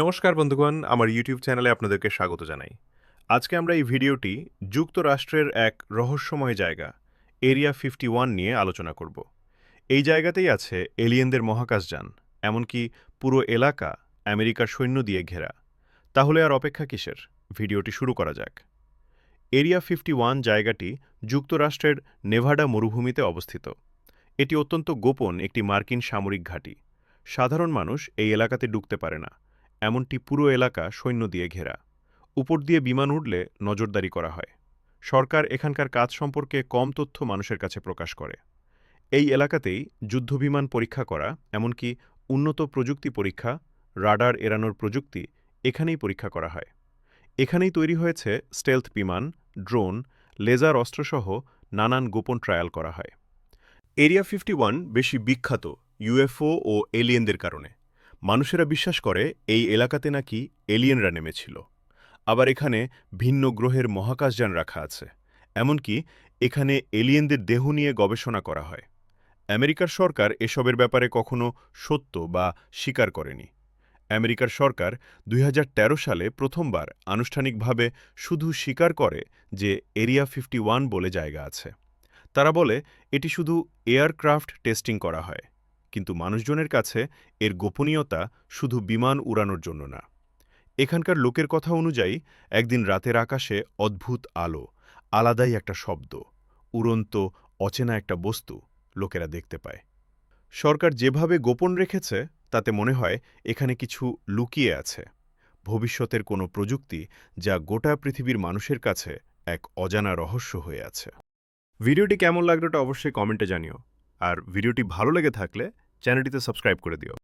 নমস্কার বন্ধুগণ, আমার ইউটিউব চ্যানেলে আপনাদেরকে স্বাগত জানাই। আজকে আমরা এই ভিডিওটি যুক্তরাষ্ট্রের এক রহস্যময় জায়গা, এরিয়া ফিফটি ওয়ান নিয়ে আলোচনা করব। এই জায়গাতেই আছে এলিয়েনদের মহাকাশযান এমনকি পুরো এলাকা আমেরিকার সৈন্য দিয়ে ঘেরা। তাহলে আর অপেক্ষা কিসের? ভিডিওটি শুরু করা যাক। এরিয়া ফিফটি ওয়ান জায়গাটি যুক্তরাষ্ট্রের নেভাডা মরুভূমিতে অবস্থিত। এটি অত্যন্ত গোপন একটি মার্কিন সামরিক ঘাঁটি। সাধারণ মানুষ এই এলাকাতে ঢুকতে পারে না। এমনটি পুরো এলাকা সৈন্য দিয়ে ঘেরা। উপর দিয়ে বিমান উঠলে নজরদারি করা হয়। সরকার এখানকার কাজ সম্পর্কে কম তথ্য মানুষের কাছে প্রকাশ করে। এই এলাকাতেই যুদ্ধবিমান পরীক্ষা করা, এমনকি উন্নত প্রযুক্তি পরীক্ষা, রাডার এড়ানোর প্রযুক্তি এখানেই পরীক্ষা করা হয়। এখানেই তৈরি হয়েছে স্টেলথ বিমান, ড্রোন, লেজার অস্ত্রসহ নানান গোপন ট্রায়াল করা হয়। এরিয়া ফিফটি বেশি বিখ্যাত, ইউএফও ও এলিয়েনদের কারণে। মানুষেরা বিশ্বাস করে এই এলাকাতে নাকি এলিয়েনরা নেমেছিল। আবার এখানে ভিন্ন গ্রহের মহাকাশযান রাখা আছে। এমনকি এখানে এলিয়েনদের দেহ নিয়ে গবেষণা করা হয়। আমেরিকার সরকার এসবের ব্যাপারে কখনো সত্য বা স্বীকার করেনি। আমেরিকার সরকার দুই হাজার তেরো সালে প্রথমবার আনুষ্ঠানিকভাবে শুধু স্বীকার করে যে এরিয়া ফিফটি বলে জায়গা আছে। তারা বলে এটি শুধু এয়ারক্রাফট টেস্টিং করা হয়। কিন্তু মানুষজনের কাছে এর গোপনীয়তা শুধু বিমান উড়ানোর জন্য না। এখানকার লোকের কথা অনুযায়ী, একদিন রাতের আকাশে অদ্ভুত আলো, আলাদাই একটা শব্দ, উড়ন্ত, অচেনা একটা বস্তু লোকেরা দেখতে পায়। সরকার যেভাবে গোপন রেখেছে, তাতে মনে হয় এখানে কিছু লুকিয়ে আছে। ভবিষ্যতের কোনো প্রযুক্তি যা গোটা পৃথিবীর মানুষের কাছে এক অজানা রহস্য হয়ে আছে। ভিডিওটি কেমন লাগলোটা অবশ্যই কমেন্টে জানিও। আর ভিডিওটি ভালো লেগে থাকলে চ্যানেলটিতে সাবস্ক্রাইব করে দিও।